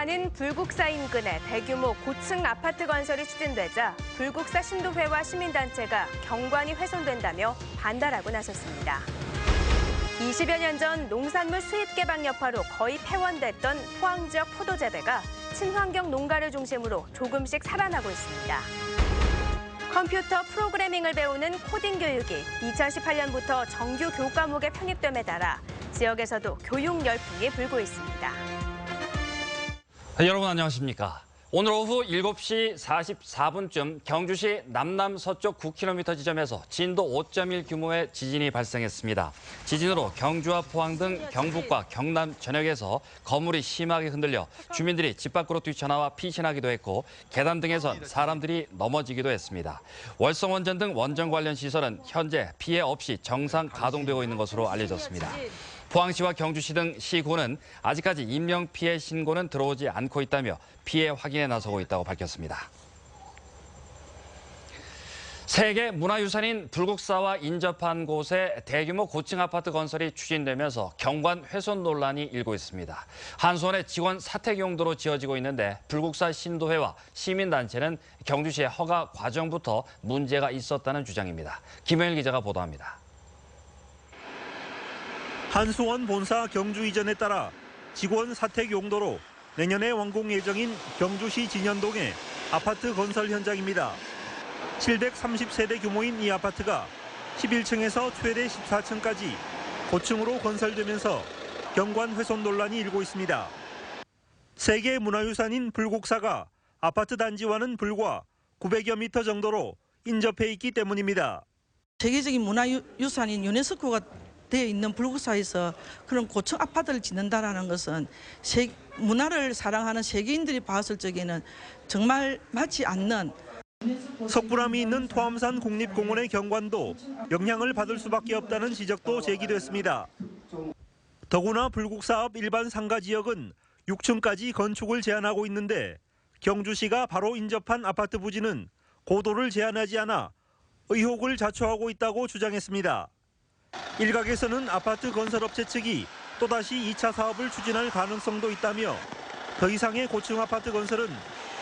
문화유산인 불국사 인근에 대규모 고층 아파트 건설이 추진되자 불국사 신도회와 시민단체가 경관이 훼손된다며 반발하고 나섰습니다. 20여 년 전 농산물 수입 개방 여파로 거의 폐원됐던 포항 지역 포도 재배가 친환경 농가를 중심으로 조금씩 살아나고 있습니다. 컴퓨터 프로그래밍을 배우는 코딩 교육이 2018년부터 정규 교과목에 편입됨에 따라 지역에서도 교육 열풍이 불고 있습니다. 네, 여러분 안녕하십니까? 오늘 오후 7시 44분쯤 경주시 남남 서쪽 9km 지점에서 진도 5.1 규모의 지진이 발생했습니다. 지진으로 경주와 포항 등 경북과 경남 전역에서 건물이 심하게 흔들려 주민들이 집 밖으로 뛰쳐나와 피신하기도 했고 계단 등에선 사람들이 넘어지기도 했습니다. 월성 원전 등 원전 관련 시설은 현재 피해 없이 정상 가동되고 있는 것으로 알려졌습니다. 포항시와 경주시 등 시군은 아직까지 인명 피해 신고는 들어오지 않고 있다며 피해 확인에 나서고 있다고 밝혔습니다. 세계 문화유산인 불국사와 인접한 곳에 대규모 고층 아파트 건설이 추진되면서 경관 훼손 논란이 일고 있습니다. 한수원의 직원 사택 용도로 지어지고 있는데 불국사 신도회와 시민단체는 경주시의 허가 과정부터 문제가 있었다는 주장입니다. 김현일 기자가 보도합니다. 한수원 본사 경주 이전에 따라 직원 사택 용도로 내년에 완공 예정인 경주시 진현동의 아파트 건설 현장입니다. 730세대 규모인 이 아파트가 11층에서 최대 14층까지 고층으로 건설되면서 경관 훼손 논란이 일고 있습니다. 세계 문화유산인 불국사가 아파트 단지와는 불과 900여 미터 정도로 인접해 있기 때문입니다. 세계적인 문화유산인 유네스코가 되어 있는 불국사에서 그런 고층 아파트를 짓는다라는 것은 세, 문화를 사랑하는 세계인들이 봤을 적에는 정말 맞지 않는 석굴암이 있는 토암산 국립공원의 경관도 영향을 받을 수밖에 없다는 지적도 제기됐습니다. 더구나 불국사업 일반 상가 지역은 6층까지 건축을 제한하고 있는데 경주시가 바로 인접한 아파트 부지는 고도를 제한하지 않아 의혹을 자초하고 있다고 주장했습니다. 일각에서는 아파트 건설업체 측이 또다시 2차 사업을 추진할 가능성도 있다며 더 이상의 고층 아파트 건설은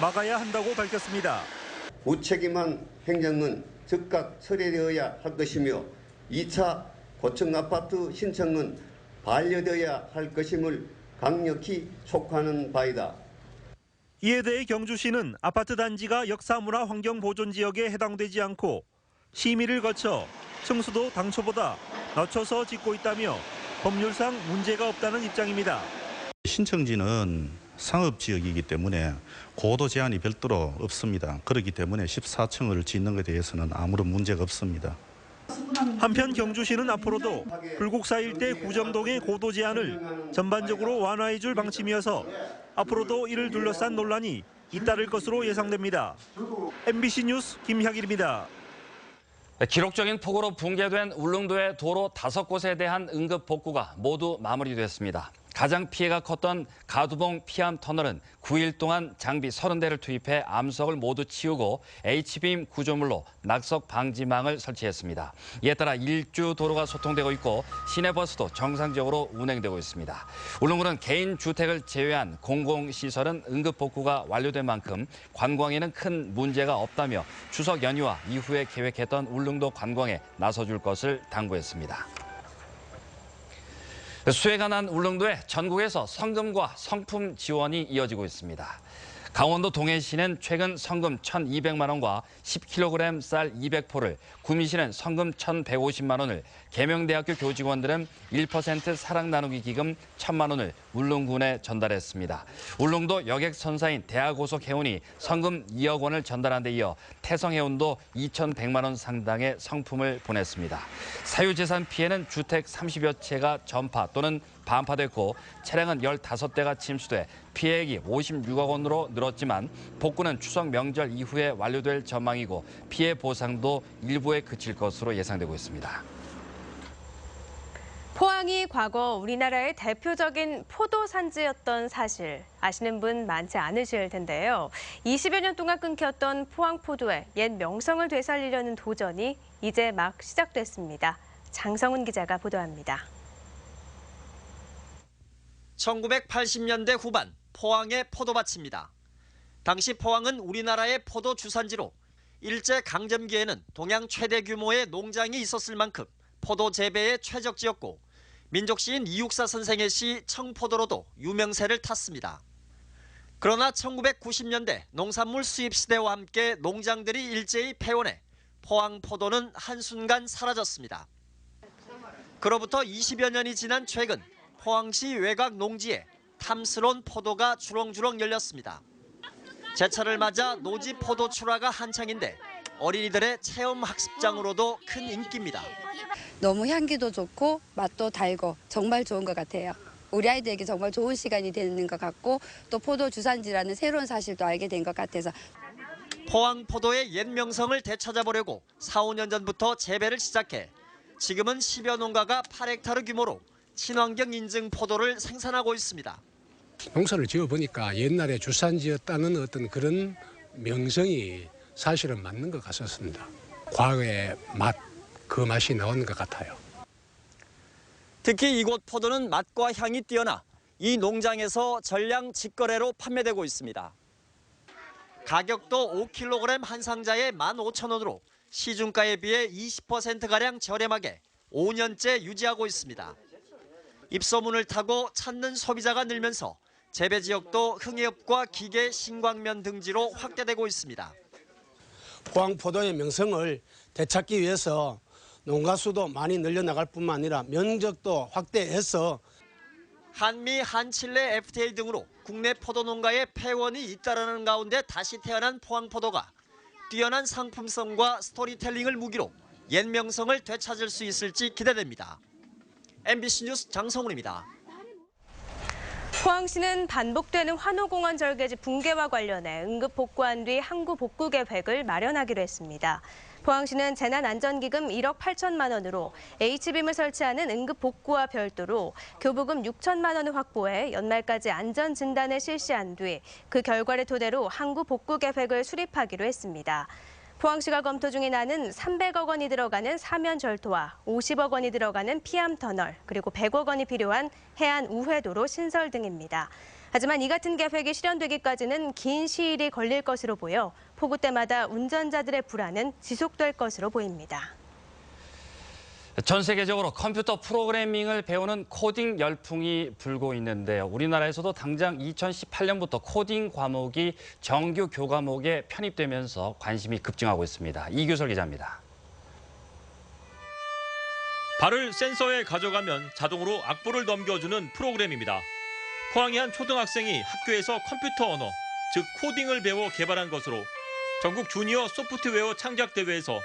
막아야 한다고 밝혔습니다. 무책임한 행정은 즉각 처리되어야 할 것이며 2차 고층 아파트 신청은 반려되어야 할 것임을 강력히 촉구하는 바이다. 이에 대해 경주시는 아파트 단지가 역사문화 환경보존 지역에 해당되지 않고 심의를 거쳐 층수도 당초보다 낮춰서 짓고 있다며 법률상 문제가 없다는 입장입니다. 신청지는 상업지역이기 때문에 고도 제한이 별도로 없습니다. 그렇기 때문에 14층을 짓는 것에 대해서는 아무런 문제가 없습니다. 한편 경주시는 앞으로도 불국사 일대 구정동의 고도 제한을 전반적으로 완화해 줄 방침이어서 앞으로도 이를 둘러싼 논란이 잇따를 것으로 예상됩니다. MBC 뉴스 김혁일입니다. 네, 기록적인 폭우로 붕괴된 울릉도의 도로 다섯 곳에 대한 응급 복구가 모두 마무리됐습니다. 가장 피해가 컸던 가두봉 피암 터널은 9일 동안 장비 30대를 투입해 암석을 모두 치우고 H빔 구조물로 낙석 방지망을 설치했습니다. 이에 따라 일주 도로가 소통되고 있고 시내버스도 정상적으로 운행되고 있습니다. 울릉도는 개인 주택을 제외한 공공시설은 응급 복구가 완료된 만큼 관광에는 큰 문제가 없다며 추석 연휴와 이후에 계획했던 울릉도 관광에 나서줄 것을 당부했습니다. 수해가 난 울릉도에 전국에서 성금과 성품 지원이 이어지고 있습니다. 강원도 동해시는 최근 성금 1,200만 원과 10kg 쌀 200포를, 구미시는 성금 1,150만 원을, 계명대학교 교직원들은 1% 사랑 나누기 기금 1,000만 원을 울릉군에 전달했습니다. 울릉도 여객선사인 대하고속해운이 성금 2억 원을 전달한 데 이어 태성해운도 2,100만 원 상당의 성품을 보냈습니다. 사유재산 피해는 주택 30여 채가 전파 또는 반파됐고 차량은 15대가 침수돼 피해액이 56억 원으로 늘었지만 복구는 추석 명절 이후에 완료될 전망이고 피해 보상도 일부에 그칠 것으로 예상되고 있습니다. 포항이 과거 우리나라의 대표적인 포도 산지였던 사실 아시는 분 많지 않으실 텐데요. 20여 년 동안 끊겼던 포항 포도의 옛 명성을 되살리려는 도전이 이제 막 시작됐습니다. 장성훈 기자가 보도합니다. 1980년대 후반 포항의 포도밭입니다. 당시 포항은 우리나라의 포도 주산지로 일제 강점기에는 동양 최대 규모의 농장이 있었을 만큼 포도 재배에 최적지였고 민족시인 이육사 선생의 시 청포도로도 유명세를 탔습니다. 그러나 1990년대 농산물 수입 시대와 함께 농장들이 일제히 폐원해 포항 포도는 한순간 사라졌습니다. 그로부터 20여 년이 지난 최근 포항시 외곽 농지에 탐스러운 포도가 주렁주렁 열렸습니다. 제철을 맞아 노지 포도 출하가 한창인데 어린이들의 체험 학습장으로도 큰 인기입니다. 너무 향기도 좋고 맛도 달고 정말 좋은 것 같아요. 우리 아이들에게 정말 좋은 시간이 되는 것 같고 또 포도 주산지라는 새로운 사실도 알게 된 것 같아서 포항 포도의 옛 명성을 되찾아보려고 4, 5년 전부터 재배를 시작해 지금은 10여 농가가 8헥타르 규모로 친환경 인증 포도를 생산하고 있습니다. 농사를 지어보니까 옛날에 주산지였다는 어떤 그런 명성이 사실은 맞는 것 같았습니다. 과거의 맛, 그 맛이 나오는 것 같아요. 특히 이곳 포도는 맛과 향이 뛰어나 이 농장에서 전량 직거래로 판매되고 있습니다. 가격도 5kg 한 상자에 15,000원으로 시중가에 비해 20%가량 저렴하게 5년째 유지하고 있습니다. 입소문을 타고 찾는 소비자가 늘면서 재배 지역도 흥해읍과 기계 신광면 등지로 확대되고 있습니다. 포항 포도의 명성을 되찾기 위해서 농가 수도 많이 늘려나갈 뿐만 아니라 면적도 확대해서 한미, 한칠레 FTA 등으로 국내 포도 농가의 폐원이 잇따르는 가운데 다시 태어난 포항 포도가 뛰어난 상품성과 스토리텔링을 무기로 옛 명성을 되찾을 수 있을지 기대됩니다. MBC 뉴스 장성훈입니다. 포항시는 반복되는 환호공원 절개지 붕괴와 관련해 응급 복구한 뒤 항구 복구 계획을 마련하기로 했습니다. 포항시는 재난안전기금 1억 8천만 원으로 H빔을 설치하는 응급 복구와 별도로 교부금 6천만 원을 확보해 연말까지 안전 진단을 실시한 뒤 그 결과를 토대로 항구 복구 계획을 수립하기로 했습니다. 포항시가 검토 중에 나는 300억 원이 들어가는 사면 절도와 50억 원이 들어가는 피암 터널, 그리고 100억 원이 필요한 해안 우회도로 신설 등입니다. 하지만 이 같은 계획이 실현되기까지는 긴 시일이 걸릴 것으로 보여 폭우 때마다 운전자들의 불안은 지속될 것으로 보입니다. 전 세계적으로 컴퓨터 프로그래밍을 배우는 코딩 열풍이 불고 있는데요. 우리나라에서도 당장 2018년부터 코딩 과목이 정규 교과목에 편입되면서 관심이 급증하고 있습니다. 이규설 기자입니다. 발을 센서에 가져가면 자동으로 악보를 넘겨주는 프로그램입니다. 포항의 한 초등학생이 학교에서 컴퓨터 언어, 즉 코딩을 배워 개발한 것으로 전국 주니어 소프트웨어 창작 대회에서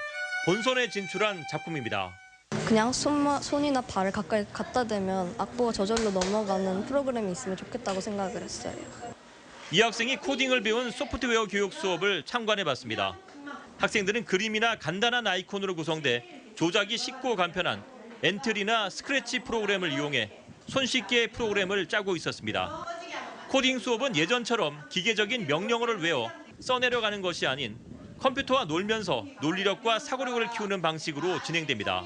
본선에 진출한 작품입니다. 그냥 손, 손이나 발을 가까이 갖다 대면 악보가 저절로 넘어가는 프로그램이 있으면 좋겠다고 생각을 했어요. 이 학생이 코딩을 배운 소프트웨어 교육 수업을 참관해 봤습니다. 학생들은 그림이나 간단한 아이콘으로 구성돼 조작이 쉽고 간편한 엔트리나 스크래치 프로그램을 이용해 손쉽게 프로그램을 짜고 있었습니다. 코딩 수업은 예전처럼 기계적인 명령어를 외워 써내려가는 것이 아닌 컴퓨터와 놀면서 논리력과 사고력을 키우는 방식으로 진행됩니다.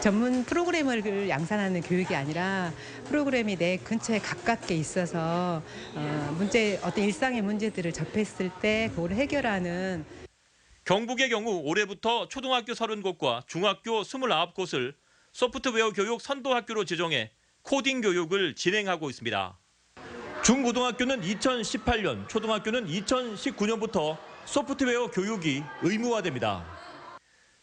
전문 프로그래머를 양산하는 교육이 아니라 프로그램이 내 근처에 가깝게 있어서 어, 문제 어떤 일상의 문제들을 접했을 때 그걸 해결하는 경북의 경우 올해부터 초등학교 30곳과 중학교 29곳을 소프트웨어 교육 선도 학교로 지정해 코딩 교육을 진행하고 있습니다. 중고등학교는 2018년, 초등학교는 2019년부터 소프트웨어 교육이 의무화됩니다.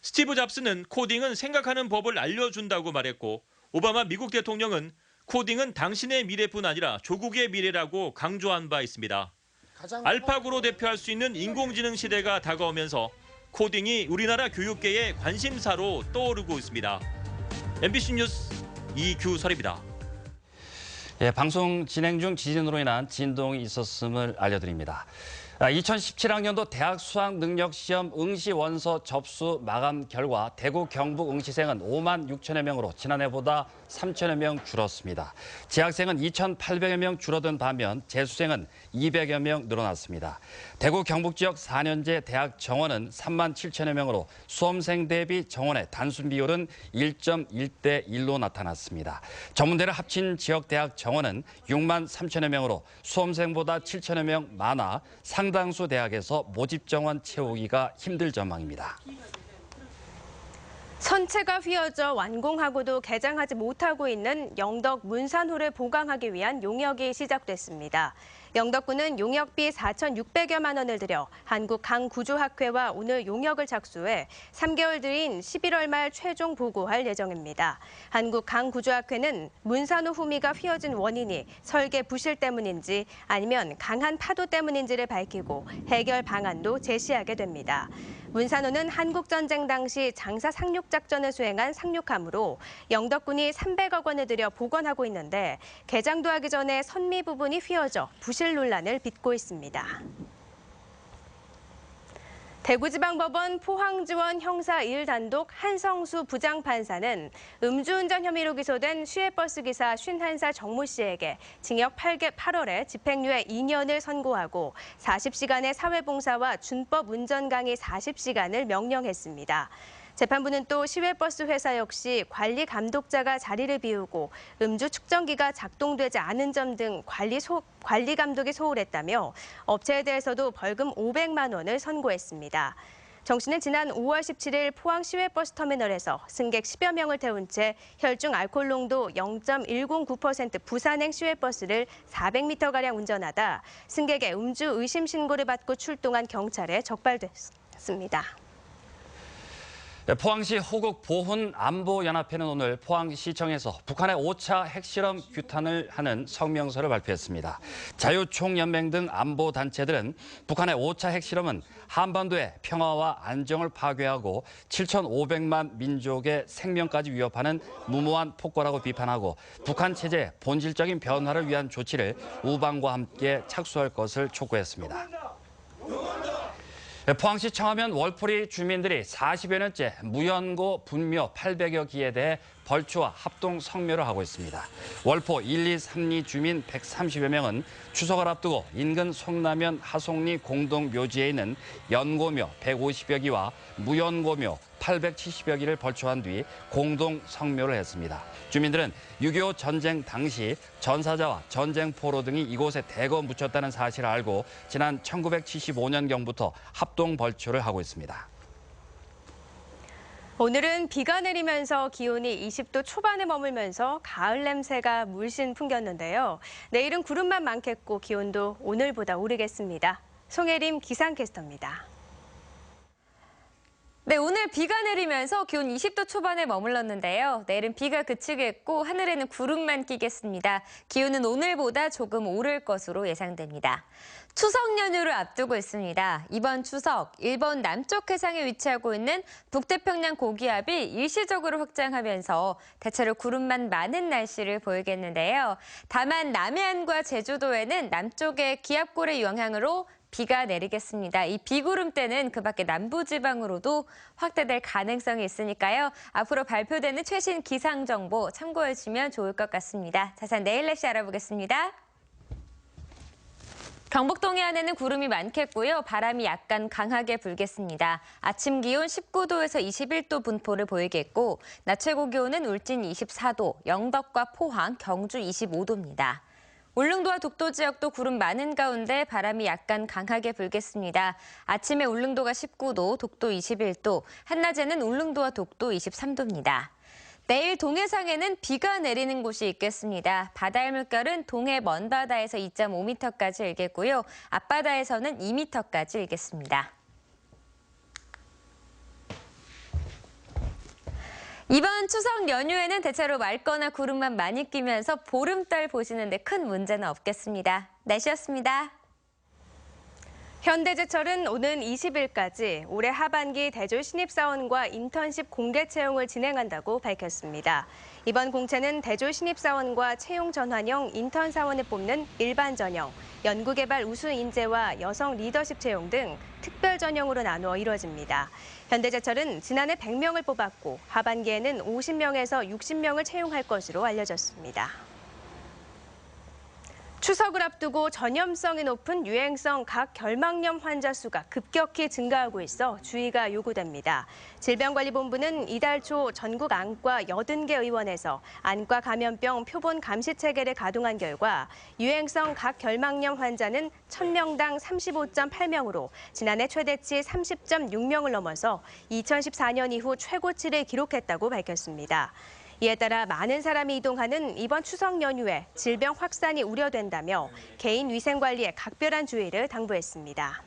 스티브 잡스는 코딩은 생각하는 법을 알려준다고 말했고 오바마 미국 대통령은 코딩은 당신의 미래뿐 아니라 조국의 미래라고 강조한 바 있습니다. 알파고로 대표할 수 있는 인공지능 시대가 다가오면서 코딩이 우리나라 교육계의 관심사로 떠오르고 있습니다. MBC 뉴스 이규설입니다. 예, 방송 진행 중 지진으로 인한 진동이 있었음을 알려드립니다. 2017학년도 대학 수학 능력 시험 응시 원서 접수 마감 결과 대구 경북 응시생은 5만 6천여 명으로 지난해보다 3천여 명 줄었습니다. 재학생은 2,800여 명 줄어든 반면 재수생은 200여 명 늘어났습니다. 대구 경북 지역 4년제 대학 정원은 3만 7천여 명으로 수험생 대비 정원의 단순 비율은 1.1대 1로 나타났습니다. 전문대를 합친 지역 대학 정원은 6만 3천여 명으로 수험생보다 7천여 명 많아 상당수 대학에서 모집 정원 채우기가 힘들 전망입니다. 선체가 휘어져 완공하고도 개장하지 못하고 있는 영덕 문산호를 보강하기 위한 용역이 시작됐습니다. 영덕군은 용역비 4,600여만 원을 들여 한국강구조학회와 오늘 용역을 작수해 3개월 뒤인 11월 말 최종 보고할 예정입니다. 한국강구조학회는 문산호 후미가 휘어진 원인이 설계 부실 때문인지 아니면 강한 파도 때문인지를 밝히고 해결 방안도 제시하게 됩니다. 문산호는 한국전쟁 당시 장사 상륙 작전을 수행한 상륙함으로 영덕군이 300억 원을 들여 복원하고 있는데 개장도 하기 전에 선미 부분이 휘어져 부실 논란을 빚고 있습니다. 대구지방법원 포항지원 형사 1단독 한성수 부장판사는 음주운전 혐의로 기소된 시외버스 기사 51살 정모 씨에게 징역 8개 8월에 집행유예 2년을 선고하고 40시간의 사회봉사와 준법 운전 강의 40시간을 명령했습니다. 재판부는 또 시외버스 회사 역시 관리 감독자가 자리를 비우고 음주 측정기가 작동되지 않은 점 등 관리 소, 관리 감독이 소홀했다며 업체에 대해서도 벌금 500만 원을 선고했습니다. 정 씨는 지난 5월 17일 포항 시외버스 터미널에서 승객 10여 명을 태운 채 혈중 알코올 농도 0.109% 부산행 시외버스를 400m가량 운전하다 승객의 음주 의심 신고를 받고 출동한 경찰에 적발됐습니다. 네, 포항시 호국 보훈 안보연합회는 오늘 포항시청에서 북한의 5차 핵실험 규탄을 하는 성명서를 발표했습니다. 자유총연맹 등 안보 단체들은 북한의 5차 핵실험은 한반도의 평화와 안정을 파괴하고 7,500만 민족의 생명까지 위협하는 무모한 폭거라고 비판하고 북한 체제의 본질적인 변화를 위한 조치를 우방과 함께 착수할 것을 촉구했습니다. 포항시 청하면 월풀이 주민들이 40여 년째 무연고 분묘 800여 기에 대해 벌초와 합동 성묘를 하고 있습니다. 월포 1, 2, 3, 2 주민 130여 명은 추석을 앞두고 인근 송라면 하송리 공동묘지에 있는 연고묘 150여 기와 무연고묘 870여 기를 벌초한 뒤 공동 성묘를 했습니다. 주민들은 6.25 전쟁 당시 전사자와 전쟁 포로 등이 이곳에 대거 묻혔다는 사실을 알고 지난 1975년경부터 합동 벌초를 하고 있습니다. 오늘은 비가 내리면서 기온이 20도 초반에 머물면서 가을 냄새가 물씬 풍겼는데요. 내일은 구름만 많겠고 기온도 오늘보다 오르겠습니다. 송혜림 기상캐스터입니다. 네, 오늘 비가 내리면서 기온 20도 초반에 머물렀는데요. 내일은 비가 그치겠고 하늘에는 구름만 끼겠습니다. 기온은 오늘보다 조금 오를 것으로 예상됩니다. 추석 연휴를 앞두고 있습니다. 이번 추석 일본 남쪽 해상에 위치하고 있는 북태평양 고기압이 일시적으로 확장하면서 대체로 구름만 많은 날씨를 보이겠는데요. 다만 남해안과 제주도에는 남쪽의 기압골의 영향으로 비가 내리겠습니다. 이 비구름대는 그 밖에 남부지방으로도 확대될 가능성이 있으니까요. 앞으로 발표되는 최신 기상 정보 참고해 주시면 좋을 것 같습니다. 자세한 내일 날씨 알아보겠습니다. 경북 동해안에는 구름이 많겠고요. 바람이 약간 강하게 불겠습니다. 아침 기온 19도에서 21도 분포를 보이겠고 낮 최고 기온은 울진 24도, 영덕과 포항, 경주 25도입니다. 울릉도와 독도 지역도 구름 많은 가운데 바람이 약간 강하게 불겠습니다. 아침에 울릉도가 19도, 독도 21도, 한낮에는 울릉도와 독도 23도입니다. 내일 동해상에는 비가 내리는 곳이 있겠습니다. 바다의 물결은 동해 먼바다에서 2.5m까지 일겠고요. 앞바다에서는 2m까지 일겠습니다. 이번 추석 연휴에는 대체로 맑거나 구름만 많이 끼면서 보름달 보시는데 큰 문제는 없겠습니다. 날씨였습니다. 현대제철은 오는 20일까지 올해 하반기 대졸 신입사원과 인턴십 공개 채용을 진행한다고 밝혔습니다. 이번 공채는 대졸 신입사원과 채용 전환형 인턴 사원을 뽑는 일반 전형, 연구개발 우수 인재와 여성 리더십 채용 등 특별 전형으로 나누어 이루어집니다. 현대제철은 지난해 100명을 뽑았고 하반기에는 50명에서 60명을 채용할 것으로 알려졌습니다. 추석을 앞두고 전염성이 높은 유행성 각 결막염 환자 수가 급격히 증가하고 있어 주의가 요구됩니다. 질병관리본부는 이달 초 전국 안과 80개 의원에서 안과 감염병 표본 감시 체계를 가동한 결과 유행성 각 결막염 환자는 1000명당 35.8명으로 지난해 최대치 30.6명을 넘어서 2014년 이후 최고치를 기록했다고 밝혔습니다. 이에 따라 많은 사람이 이동하는 이번 추석 연휴에 질병 확산이 우려된다며 개인 위생 관리에 각별한 주의를 당부했습니다.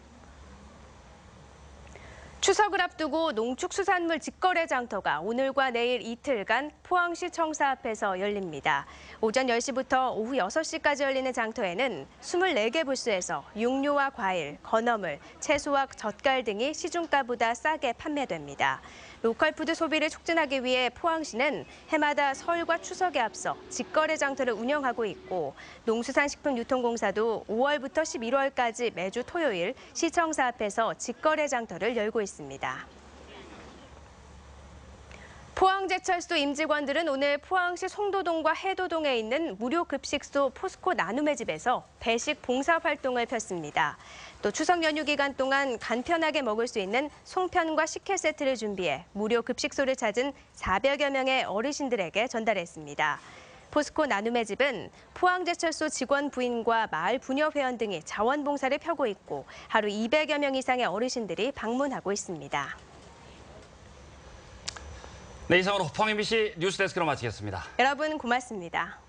추석을 앞두고 농축수산물 직거래 장터가 오늘과 내일 이틀간 포항시 청사 앞에서 열립니다. 오전 10시부터 오후 6시까지 열리는 장터에는 24개 부스에서 육류와 과일, 건어물, 채소와 젓갈 등이 시중가보다 싸게 판매됩니다. 로컬 푸드 소비를 촉진하기 위해 포항시는 해마다 설과 추석에 앞서 직거래 장터를 운영하고 있고 농수산식품유통공사도 5월부터 11월까지 매주 토요일 시청사 앞에서 직거래 장터를 열고 있습니다. 포항제철소 임직원들은 오늘 포항시 송도동과 해도동에 있는 무료 급식소 포스코 나눔의 집에서 배식 봉사 활동을 폈습니다. 또 추석 연휴 기간 동안 간편하게 먹을 수 있는 송편과 식혜 세트를 준비해 무료 급식소를 찾은 400여 명의 어르신들에게 전달했습니다. 포스코 나눔의 집은 포항제철소 직원 부인과 마을 부녀 회원 등이 자원봉사를 펴고 있고 하루 200여 명 이상의 어르신들이 방문하고 있습니다. 네, 이상으로 포항 MBC 뉴스데스크로 마치겠습니다. 여러분 고맙습니다.